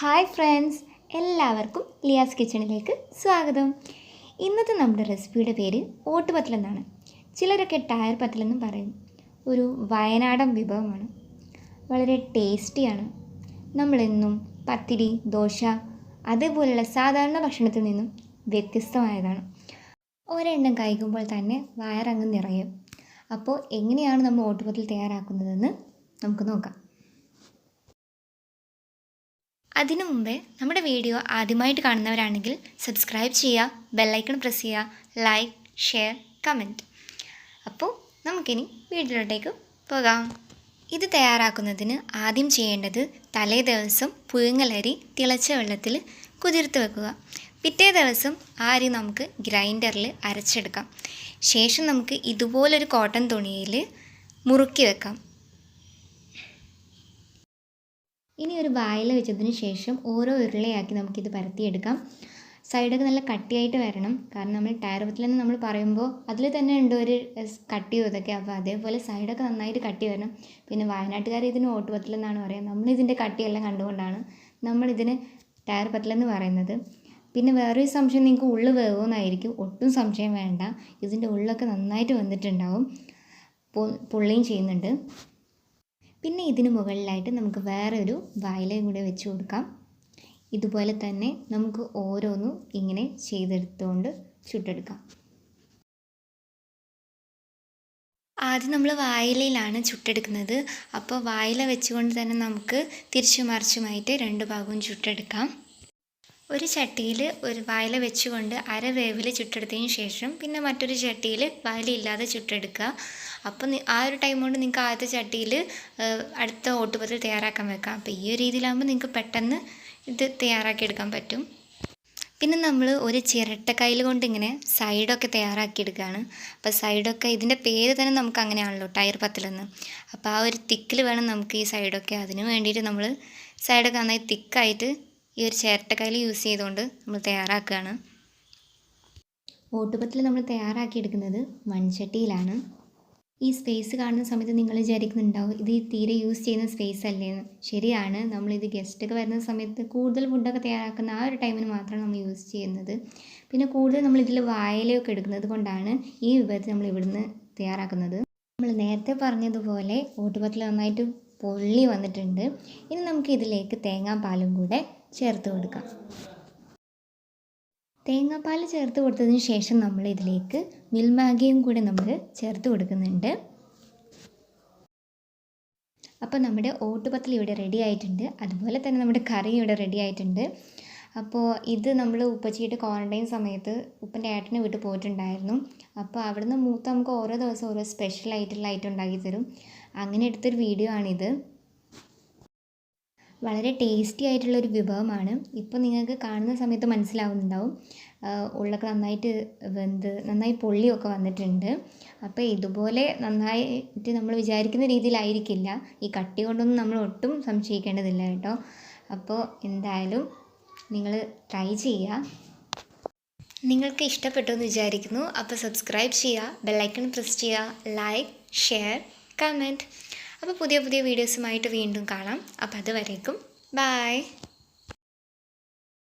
Hi friends എല്ലാവർക്കും ലിയാസ് കിച്ചണിലേക്ക് സ്വാഗതം. ഇന്നത്തെ നമ്മുടെ റെസിപ്പിയുടെ പേര് ഓട്ടുപത്തൽ എന്നാണ് ചിലരൊക്കെ ടയർ പത്തലെന്നും പറയും. ഒരു വയനാടൻ വിഭവമാണ്. വളരെ ടേസ്റ്റിയാണ്. നമ്മളെന്നും പത്തിരി ദോശ അതേപോലെയുള്ള സാധാരണ ഭക്ഷണത്തിൽ നിന്നും വ്യത്യസ്തമായതാണ്. ഒരെണ്ണം കഴിക്കുമ്പോൾ തന്നെ വയറങ്ങ് നിറയും. അപ്പോൾ എങ്ങനെയാണ് നമ്മൾ ഓട്ടുപത്തൽ തയ്യാറാക്കുന്നതെന്ന് നമുക്ക് നോക്കാം. അതിനു മുമ്പേ നമ്മുടെ വീഡിയോ ആദ്യമായിട്ട് കാണുന്നവരാണെങ്കിൽ സബ്സ്ക്രൈബ് ചെയ്യുക ബെല്ലൈക്കൺ പ്രസ് ചെയ്യുക ലൈക്ക് ഷെയർ കമന്റ് അപ്പോൾ നമുക്കിനി വീഡിയോയിലോട്ടേക്ക് പോകാം. ഇത് തയ്യാറാക്കുന്നതിന് ആദ്യം ചെയ്യേണ്ടത് തലേ ദിവസം പുഴുങ്ങലരി തിളച്ച വെള്ളത്തിൽ കുതിർത്ത് വെക്കുക. പിറ്റേ ദിവസം ആ അരി നമുക്ക് ഗ്രൈൻഡറിൽ അരച്ചെടുക്കാം. ശേഷം നമുക്ക് ഇതുപോലൊരു കോട്ടൺ തുണിയിൽ മുറുക്കി വെക്കാം. ഇനി ഒരു വായിൽ വെച്ചതിന് ശേഷം ഓരോ ഉരുളയാക്കി നമുക്കിത് പരത്തിയെടുക്കാം. സൈഡൊക്കെ നല്ല കട്ടിയായിട്ട് വരണം. കാരണം നമ്മൾ ടയർ പത്തിലെന്ന് നമ്മൾ പറയുമ്പോൾ അതിൽ തന്നെ ഉണ്ട് ഒരു കട്ടിയോ ഇതൊക്കെ. അപ്പോൾ അതേപോലെ സൈഡൊക്കെ നന്നായിട്ട് കട്ടി വരണം. പിന്നെ വയനാട്ടുകാർ ഇതിന് ഓട്ടുപത്തിലെന്നാണ് പറയുക നമ്മളിതിന്റെ കട്ടിയെല്ലാം കണ്ടുകൊണ്ടാണ് നമ്മളിതിന് ടയർ പത്തിലെന്ന് പറയുന്നത്. പിന്നെ വേറൊരു സംശയം നിങ്ങൾക്ക് ഉള്ളു വേവുമെന്നായിരിക്കും ഒട്ടും സംശയം വേണ്ട. ഇതിന്റെ ഉള്ളൊക്കെ നന്നായിട്ട് വന്നിട്ടുണ്ടാവും. പുള്ളിയും ചെയ്യുന്നുണ്ട്. പിന്നെ ഇതിന് മുകളിലായിട്ട് നമുക്ക് വേറെ ഒരു വായിലയും കൂടെ വെച്ച് കൊടുക്കാം. ഇതുപോലെ തന്നെ നമുക്ക് ഓരോന്നും ഇങ്ങനെ ചെയ്തെടുത്തുകൊണ്ട് ചുട്ടെടുക്കാം. ആദ്യം നമ്മൾ വായിലയിലാണ് ചുട്ടെടുക്കുന്നത്. അപ്പോൾ വായില വെച്ചുകൊണ്ട് തന്നെ നമുക്ക് തിരിച്ചു മറിച്ചുമായിട്ട് രണ്ട് ഭാഗവും ചുട്ടെടുക്കാം. ഒരു ചട്ടിയിൽ ഒരു വായില വെച്ചുകൊണ്ട് അര വേവിൽ ചുട്ടെടുത്തതിന് ശേഷം പിന്നെ മറ്റൊരു ചട്ടിയിൽ വയലില്ലാതെ ചുട്ടെടുക്കുക. അപ്പോൾ ആ ഒരു ടൈം കൊണ്ട് നിങ്ങൾക്ക് ആദ്യത്തെ ചട്ടിയിൽ അടുത്ത ഓട്ടുപത്തിൽ തയ്യാറാക്കാൻ വെക്കാം. അപ്പോൾ ഈ ഒരു രീതിയിലാകുമ്പോൾ നിങ്ങൾക്ക് പെട്ടെന്ന് ഇത് തയ്യാറാക്കി എടുക്കാൻ പറ്റും. പിന്നെ നമ്മൾ ഒരു ചിരട്ട കയ്യിൽ കൊണ്ട് ഇങ്ങനെ സൈഡൊക്കെ തയ്യാറാക്കിയെടുക്കുകയാണ് അപ്പോൾ സൈഡൊക്കെ ഇതിന്റെ പേര് തന്നെ നമുക്ക് അങ്ങനെയാണല്ലോ ടയർ പത്തിലെന്ന്. അപ്പോൾ ആ ഒരു തിക്കിൽ വേണം നമുക്ക് ഈ സൈഡൊക്കെ. അതിന് വേണ്ടിയിട്ട് നമ്മൾ സൈഡൊക്കെ നന്നായി തിക്കായിട്ട് ഈ ഒരു ചിരട്ടക്കയിൽ യൂസ് ചെയ്തുകൊണ്ട് നമ്മൾ തയ്യാറാക്കുകയാണ്. ഓട്ടുപത്തിൽ നമ്മൾ തയ്യാറാക്കിയെടുക്കുന്നത് മൺചട്ടിയിലാണ്. ഈ സ്പേസ് കാണുന്ന സമയത്ത് നിങ്ങൾ വിചാരിക്കുന്നുണ്ടാവും ഇത് തീരെ യൂസ് ചെയ്യുന്ന സ്പേസ് അല്ലേന്ന് ശരിയാണ് നമ്മളിത് ഗസ്റ്റൊക്കെ വരുന്ന സമയത്ത് കൂടുതൽ ഫുഡൊക്കെ തയ്യാറാക്കുന്ന ആ ഒരു ടൈമിന് മാത്രമാണ് നമ്മൾ യൂസ് ചെയ്യുന്നത്. പിന്നെ കൂടുതൽ നമ്മൾ ഇതിൽ വായലയൊക്കെ എടുക്കുന്നത് കൊണ്ടാണ് ഈ വിഭവത്തിൽ നമ്മൾ ഇവിടുന്ന് തയ്യാറാക്കുന്നത്. നമ്മൾ നേരത്തെ പറഞ്ഞതുപോലെ ഓട്ടുപത്തിൽ നന്നായിട്ട് പൊള്ളി വന്നിട്ടുണ്ട്. ഇനി നമുക്ക് ഇതിലേക്ക് തേങ്ങാപ്പാലും കൂടെ ചേർത്ത് കൊടുക്കാം. തേങ്ങാപ്പാൽ ചേർത്ത് കൊടുത്തതിന് ശേഷം നമ്മൾ ഇതിലേക്ക് മിൽമാഗിയും കൂടെ നമ്മൾ ചേർത്ത് കൊടുക്കുന്നുണ്ട്. അപ്പോൾ നമ്മുടെ ഓട്ടുപത്തൽ ഇവിടെ റെഡി ആയിട്ടുണ്ട്. അതുപോലെ തന്നെ നമ്മുടെ കറി ഇവിടെ റെഡി ആയിട്ടുണ്ട്. അപ്പോൾ ഇത് നമ്മൾ ഉപ്പച്ചിയുടെ ക്വാറന്റൈൻ സമയത്ത് ഉപ്പന്റെ ഏട്ടനെ വീട്ടിൽ പോയിട്ടുണ്ടായിരുന്നു. അപ്പോൾ അവിടുന്ന് മൂത്ത് നമുക്ക് ഓരോ ദിവസം ഓരോ സ്പെഷ്യൽ ആയിട്ടുള്ള ഐറ്റം ഉണ്ടാക്കി തരും. അങ്ങനെ എടുത്തൊരു വീഡിയോ ആണിത്. വളരെ ടേസ്റ്റി ആയിട്ടുള്ള ഒരു വിഭവമാണ്. ഇപ്പോൾ നിങ്ങൾക്ക് കാണുന്ന സമയത്ത് മനസ്സിലാവുന്നുണ്ടാവും. ഉള്ളൊക്കെ നന്നായിട്ട് വെന്ത് നന്നായി പൊള്ളിയൊക്കെ വന്നിട്ടുണ്ട്. അപ്പോൾ ഇതുപോലെ നന്നായിട്ട് നമ്മൾ വിചാരിക്കുന്ന രീതിയിലായിരിക്കില്ല. ഈ കട്ടി കൊണ്ടൊന്നും നമ്മൾ ഒട്ടും സംശയിക്കേണ്ടതില്ല കേട്ടോ. അപ്പോൾ എന്തായാലും നിങ്ങൾ ട്രൈ ചെയ്യുക നിങ്ങൾക്ക് ഇഷ്ടപ്പെട്ടു എന്ന് വിചാരിക്കുന്നു. അപ്പോൾ സബ്സ്ക്രൈബ് ചെയ്യുക ബെല്ലൈക്കൺ പ്രസ് ചെയ്യുക ലൈക്ക് ഷെയർ കമന്റ് അപ്പോൾ പുതിയ പുതിയ വീഡിയോസുമായിട്ട് വീണ്ടും കാണാം. അപ്പോൾ അതുവരേക്കും. ബായ്